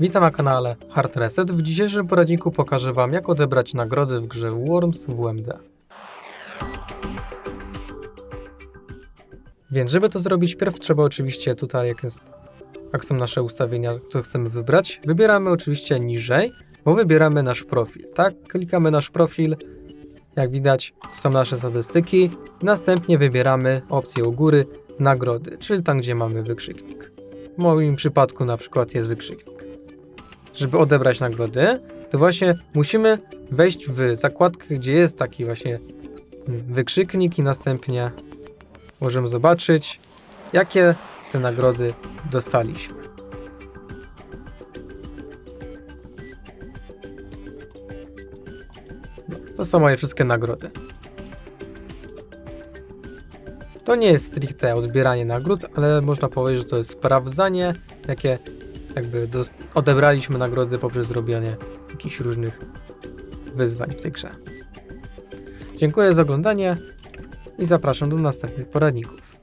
Witam na kanale Hard Reset. W dzisiejszym poradniku pokażę Wam, jak odebrać nagrody w grze Worms WMD. Więc żeby to zrobić, pierw trzeba oczywiście tutaj, jak jest, jak są nasze ustawienia, co chcemy wybrać, wybieramy oczywiście niżej, bo wybieramy nasz profil. Tak, klikamy nasz profil, jak widać, są nasze statystyki. Następnie wybieramy opcję u góry nagrody, czyli tam, gdzie mamy wykrzyknik. W moim przypadku na przykład jest wykrzyknik. Żeby odebrać nagrody, to właśnie musimy wejść w zakładkę, gdzie jest taki właśnie mm, wykrzyknik i następnie możemy zobaczyć, jakie te nagrody dostaliśmy. To są moje wszystkie nagrody. To nie jest stricte odbieranie nagród, ale można powiedzieć, że to jest sprawdzanie, jakie jakby odebraliśmy nagrody poprzez zrobienie jakichś różnych wyzwań w tej grze. Dziękuję za oglądanie i zapraszam do następnych poradników.